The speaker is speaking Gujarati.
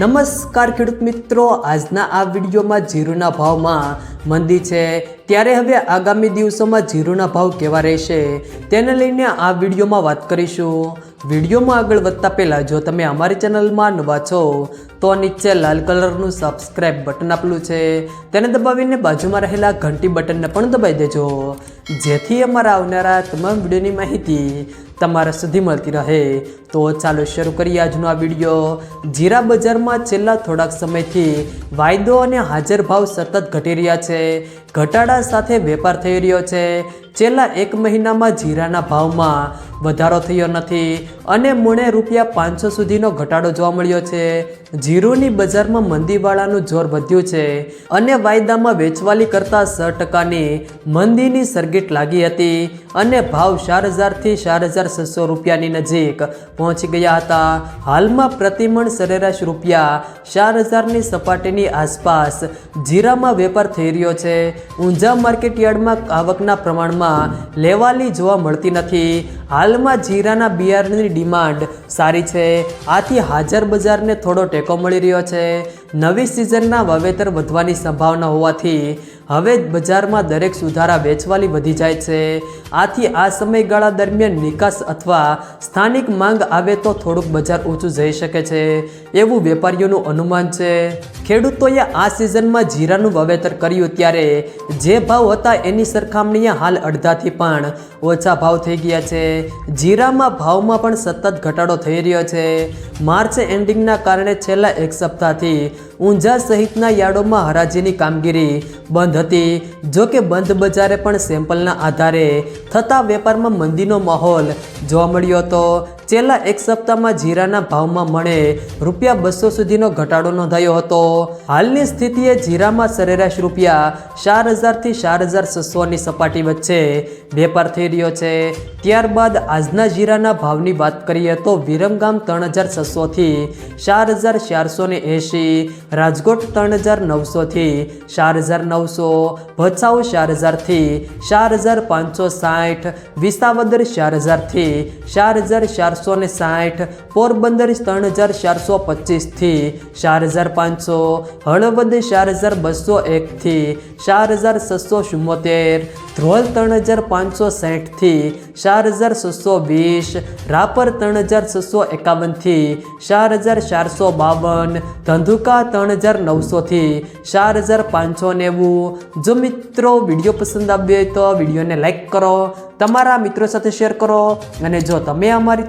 નમસ્કાર ખેડૂત મિત્રો, આજના આ વિડીયોમાં જીરુના ભાવમાં મંદી છે. ત્યારે હવે આગામી દિવસોમાં જીરુના ભાવ કેવા રહેશે, તેને લઈને આ વિડીયોમાં વાત કરીશું. વિડીયોમાં આગળ વધતા પહેલાં, જો તમે અમારી ચેનલમાં નવા છો, તો નીચે લાલ કલરનું સબસ્ક્રાઇબ બટન આપેલું છે. તેને દબાવીને બાજુમાં રહેલા ઘંટી બટનને પણ દબાવી દેજો. જેથી અમારા આવનારા તમામ વિડીયોની માહિતી તમારા સુધી મળતી રહે. તો ચાલો શરૂ કરીએ આજનો આ વીડિયો. જીરા બજારમાં છેલ્લા થોડાક સમયથી વાયદો અને હાજર ભાવ સતત ઘટી રહ્યા છે. ઘટાડા સાથે વેપાર થઈ રહ્યો છે. છેલ્લા એક મહિનામાં જીરાના ભાવમાં વધારો થયો નથી અને મૂણે રૂપિયા પાંચસો સુધીનો ઘટાડો જોવા મળ્યો છે. જીરુની બજારમાં મંદીવાળાનું જોર વધ્યું છે અને વાયદામાં વેચવાલી કરતાં સ ટકાની મંદીની સરગીટ લાગી હતી અને ભાવ ચાર હજારથી ચાર હજાર છસો રૂપિયાની નજીક પહોંચી ગયા હતા. હાલમાં પ્રતિમણ સરેરાશ રૂપિયા ચાર હજારની સપાટીની આસપાસ જીરામાં વેપાર થઈ રહ્યો છે. ઊંઝા માર્કેટ યાર્ડમાં આવકના પ્રમાણમાં લેવાલી જોવા મળતી નથી. હાલમાં જીરાના બિયારણની ડિમાન્ડ સારી છે. આથી હાજર બજારને થોડો ટેકો મળી રહ્યો છે. નવી સિઝનના વાવેતર વધવાની સંભાવના હોવાથી હવે જ બજારમાં દરેક સુધારા વેચવાલી વધી જાય છે. આથી આ સમયગાળા દરમિયાન નિકાસ અથવા સ્થાનિક માંગ આવે તો થોડુંક બજાર ઊંચું જઈ શકે છે. એવું વેપારીઓનું અનુમાન છે. ખેડૂતોએ આ સિઝનમાં જીરાનું વાવેતર કર્યું ત્યારે જે ભાવ હતા એની સરખામણીએ હાલ અડધાથી પણ ઓછા ભાવ થઈ ગયા છે. જીરામાં ભાવમાં પણ સતત ઘટાડો થઈ રહ્યો છે. માર્ચ એન્ડિંગના કારણે છેલ્લા એક સપ્તાહથી ઊંઝા સહિતના યાર્ડોમાં હરાજીની કામગીરી બંધ હતી. જો કે બંધ બજારે પણ સેમ્પલના આધારે થતા વેપારમાં મંદીનો માહોલ જોવા મળ્યો હતો. છેલ્લા એક સપ્તાહમાં જીરાના ભાવમાં મળે રૂપિયા બસો સુધીનો ઘટાડો નોંધાયો હતો. હાલની સ્થિતિએ જીરામાં સરેરાશ રૂપિયા ચાર હજારથી ચાર હજાર છસોની સપાટી વચ્ચે વેપાર થઈ રહ્યો છે. ત્યારબાદ આજના જીરાના ભાવની વાત કરીએ તો વિરમગામ ત્રણ હજાર છસોથી ચાર હજાર ચારસો ને એંશી, રાજકોટ ત્રણ હજાર નવસોથી ચાર હજાર નવસો, ભચાઉ ચાર હજારથી ચાર હજાર પાંચસો સાઠ, વિસાવદર ચાર હજારથી ચાર હજાર ચારસો ને સાઠ, પોરબંદર ત્રણ હજાર ચારસો પચીસથી ચાર હજાર પાંચસો, હળવદ ચાર હજાર બસો એકથી ચાર હજાર છસો ચુમ્મોતેર ધ્રોલ ત્રણ હજાર પાંચસો સાઠથી ચાર હજાર છસો વીસ, રાપર ત્રણ હજાર છસો એકાવનથી ચાર હજાર ચારસો બાવન, ધંધુકા ત્રણ હજાર નવસોથી ચાર હજાર પાંચસો નેવું. જો મિત્રો વીડિયો પસંદ આવ્યો હોય તો વિડીયોને લાઇક કરો, તમારા મિત્રો સાથે શેર કરો, અને જો તમે અમારી